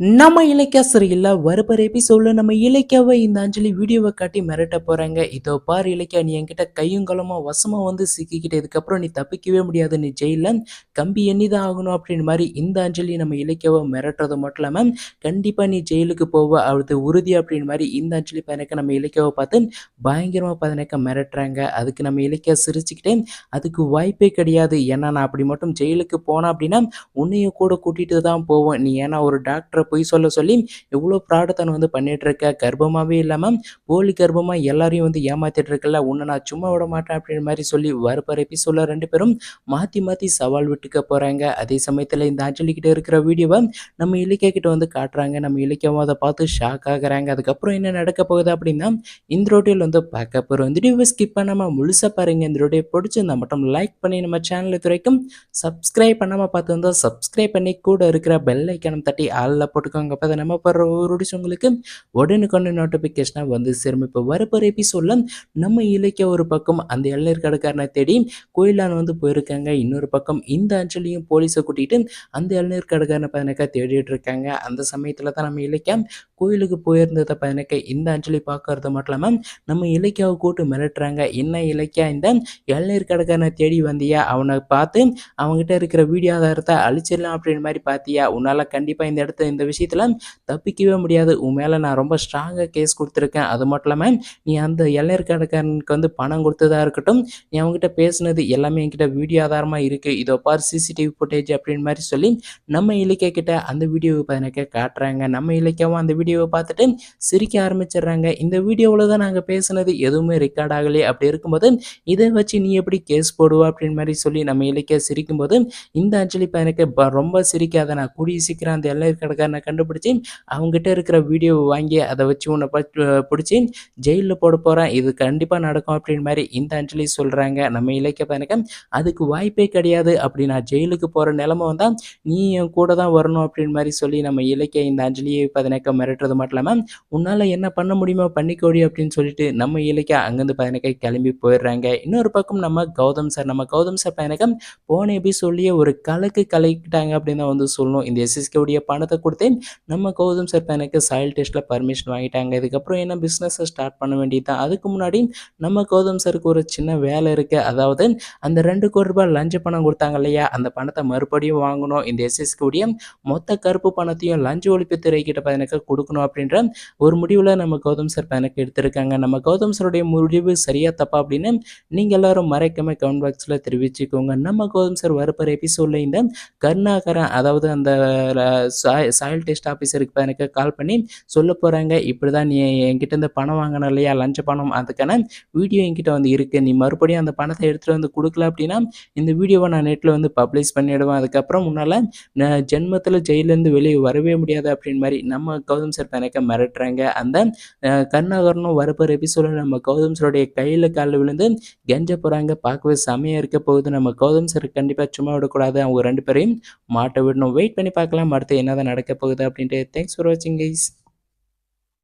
நம்ம இலக்கிய சரியில்ல வரப்போற எபிசோட்ல நம்ம இலக்கியாவை இந்த அஞ்சலி வீடியோவை காட்டி மிரட்ட போகிறாங்க இதோ பார் இலக்கியா நீ என்கிட்ட கையும் கலமாக வசமாக வந்து சிக்கிக்கிட்டு இதுக்கப்புறம் நீ தப்பிக்கவே முடியாது நீ ஜெயிலில் கம்பி எண்ணி தான் ஆகணும் அப்படின்னு மாதிரி இந்த அஞ்சலி நம்ம இலக்கியாவை மிரட்டுறது மட்டும் இல்லாமல் கண்டிப்பாக நீ ஜெயிலுக்கு போவ அது உறுதி அப்படின்னு மாதிரி இந்த அஞ்சலி பதனக்க நம்ம இலக்கியாவை பார்த்து பயங்கரமாக பதனக்க மிரட்டுறாங்க. அதுக்கு நம்ம இலக்கியா சிரிச்சுக்கிட்டே அதுக்கு வாய்ப்பே கிடையாது. ஏன்னா நான் அப்படி மட்டும் ஜெயிலுக்கு போனேன் அப்படின்னா உன்னையும் கூட கூட்டிகிட்டு தான் போவேன். நீ ஏன்னா ஒரு டாக்டரை பொய் சொல்ல சொல்லி எவ்வளோ ப்ராடத்தனம் வந்து பண்ணிட்டு இருக்க கர்ப்பமாகவே இல்லாமல் போலி கர்ப்பமாக எல்லாரையும் வந்து ஏமாத்திட்டு இருக்கல உன்னை நான் சும்மா விட மாட்டேன் அப்படின்ற மாதிரி சொல்லி வரப்போகிற சொல்ல ரெண்டு பேரும் மாற்றி மாற்றி சவால் விட்டுக்க போகிறாங்க அதே சமயத்தில் இந்த அஞ்சலி கிட்ட இருக்கிற வீடியோவை நம்ம இலக்கிய கிட்ட வந்து காட்டுறாங்க. நம்ம இலக்கியமும் அதை பார்த்து ஷாக் ஆகுறாங்க. அதுக்கப்புறம் என்ன நடக்க போகுது அப்படின்னா இந்த ரோட்டில் வந்து பார்க்க போகிறோம் இந்த வீடியோவை ஸ்கிப் பண்ணாமல் முழுசாக பாருங்க. இந்த ரோட்டியை பிடிச்சிருந்தா மட்டும் லைக் பண்ணி நம்ம சேனலை துறைக்கும் சப்ஸ்கிரைப் பண்ணாமல் பார்த்து வந்தால் சப்ஸ்கிரைப் பண்ணி கூட இருக்கிற பெல் ஐக்கனம் தட்டி ஆளில் போட்டுக்கோங்க அப்போ அதை நம்ம போடுற ஒரு உங்களுக்கு உடனுக்குன்னு நோட்டிஃபிகேஷனாக வந்து சேரும். இப்போ வரப்போகிற எபிசோடில் நம்ம இலக்கிய ஒரு பக்கம் அந்த இளநீர் கடைக்காரனை தேடி கோயிலான் வந்து போயிருக்காங்க. இன்னொரு பக்கம் இந்த அஞ்சலியும் போலீஸை கூட்டிகிட்டு அந்த இளநீர் கடைக்காரனை பதினக்கா தேடிட்டு இருக்காங்க. அந்த சமயத்தில் தான் நம்ம இலக்கியம் கோயிலுக்கு போயிருந்ததை பதினக்க இந்த அஞ்சலி பார்க்கறது மட்டும் இல்லாமல் நம்ம இலக்கியாவை கூட்டு மிரட்டுறாங்க. என்ன இலக்கியா இந்த இளநீர் கடைக்காரனை தேடி வந்தியா? அவனை பார்த்து அவங்ககிட்ட இருக்கிற வீடியோ ஆதாரத்தை அழிச்சிடலாம் அப்படின்னு மாதிரி பார்த்தியா? உன்னால் கண்டிப்பாக இந்த இடத்த இந்த விஷயத்தில் தப்பிக்கவே முடியாது. உன் மேலே நான் ரொம்ப ஸ்ட்ராங்காக கேஸ் கொடுத்துருக்கேன். அது மட்டும் இல்லாமல் நீ அந்த இளநீர்கடைக்காரனுக்கு வந்து பணம் கொடுத்ததா இருக்கட்டும் நீ அவங்ககிட்ட பேசுனது எல்லாமே என்கிட்ட வீடியோ ஆதாரமாக இருக்குது இதோ பார் சிசிடிவி ஃபுட்டேஜ் அப்படின்னு மாதிரி சொல்லி நம்ம இலக்கிய கிட்ட அந்த வீடியோவை பதினக்க காட்டுறாங்க. நம்ம இலக்கியாவும் அந்த வீடியோவை பார்த்துட்டு சிரிக்க ஆரம்பிச்சிடுறாங்க. இந்த வீடியோவில் தான் நாங்கள் பேசுனது எதுவுமே ரெக்கார்ட் ஆகலையே அப்படி இருக்கும்போது இதை வச்சு நீ எப்படி கேஸ் போடுவா அப்படின்னு மாதிரி சொல்லி நம்ம இலக்கிய சிரிக்கும்போது இந்த அஞ்சலி பதினக்க ரொம்ப சிரிக்காத நான் கூடிய சீக்கிரம் அந்த இளநீர் கடைக்காரனை கண்டுபிடிச்சி அவங்ககிட்ட இருக்கிற வீடியோவை வாங்கி அதை வச்சு உன்னை பிடிச்சி ஜெயிலில் போட போகிறேன் இது கண்டிப்பாக நடக்கும் அப்படின்னு மாதிரி இந்த அஞ்சலி சொல்கிறாங்க நம்ம இலக்கிய பயணக்கம் அதுக்கு வாய்ப்பே கிடையாது. அப்படி நான் ஜெயிலுக்கு போகிற நிலமை வந்தால் நீ என் கூட தான் வரணும் அப்படின்னு மாதிரி சொல்லி நம்ம இலக்கிய இந்த அஞ்சலியை பதினக்க மிரட்டுறது மட்டும் இல்லாமல் உன்னால் என்ன பண்ண முடியுமோ பண்ணிக்கோடி அப்படின்னு சொல்லிட்டு நம்ம இலக்கிய அங்கேருந்து பதினக்க கிளம்பி போயிடுறாங்க. இன்னொரு பக்கம் நம்ம கௌதம் சார். நம்ம கௌதம் சார் பயணக்கம் போன எபிசோட்லேயே ஒரு கலக்கு கலக்கிட்டாங்க அப்படின்னு தான் வந்து சொல்லணும். இந்த எஸ்எஸ்கே உடைய பணத்தை கொடுத்து நம்ம கௌதம் சார் எனக்கு சாயில் டெஸ்ட்டில் பர்மிஷன் வாங்கிட்டாங்க. இதுக்கப்புறம் என்ன பிஸ்னஸை ஸ்டார்ட் பண்ண வேண்டியது தான் அதுக்கு முன்னாடி நம்ம கௌதம் சாருக்கு ஒரு சின்ன வேலை இருக்குது அதாவது அந்த ரெண்டு கோடி ரூபாய் லஞ்ச பணம் கொடுத்தாங்க இல்லையா? அந்த பணத்தை மறுபடியும் வாங்கணும். இந்த எஸ்எஸ்கே உடைய மொத்த கருப்பு பணத்தையும் லஞ்ச ஒழிப்புத்துறை கிட்ட பதினக்க கொடுக்கணும் அப்படின்ற ஒரு முடிவில் நம்ம கௌதம் சார் எனக்கு எடுத்திருக்காங்க. நம்ம கௌதம் சாருடைய முடிவு சரியா தப்பா அப்படின்னு நீங்கள் எல்லாரும் மறைக்காம கமெண்ட் பாக்ஸில் தெரிவிச்சுக்கோங்க. நம்ம கௌதம் சார் வரப்போகிற எபிசோடில் இந்த கருணாகரன் அதாவது அந்த சாயில் டெஸ்ட் ஆஃபீஸருக்கு எனக்கு கால் பண்ணி சொல்ல போகிறாங்க இப்படி தான் நீ என்கிட்ட இருந்து பணம் வாங்கின இல்லையா? லஞ்ச பணம். அதுக்கான வீடியோ என்கிட்ட வந்து இருக்குது நீ மறுபடியும் அந்த பணத்தை எடுத்துகிட்டு வந்து கொடுக்கல அப்படின்னா இந்த வீடியோவை நான் நெட்டில் வந்து பப்ளிஷ் பண்ணிவிடுவேன் அதுக்கப்புறம் முன்னால் நான் ஜென்மத்தில் ஜெயிலேருந்து வெளியே வரவே முடியாது அப்படின்னு மாதிரி நம்ம கௌதம் சார் எனக்கு மிரட்டுறாங்க. அந்த கருணாகரனும் வரப்போகிற எபிசோடில் நம்ம கௌதம் சாருடைய கையில் காலில் விழுந்து கெஞ்ச போகிறாங்க பார்க்கவே செமையாக இருக்க போகுது. நம்ம கௌதம் சார் கண்டிப்பாக சும்மா விடக்கூடாது. அவங்க ரெண்டு பேரையும் மாட்ட விடணும். வெயிட் பண்ணி பார்க்கலாம். அடுத்து என்னதான் நடக்க போகுது அப்படின்ட்டு. தேங்க்ஸ் ஃபார் வாட்சிங் கைஸ்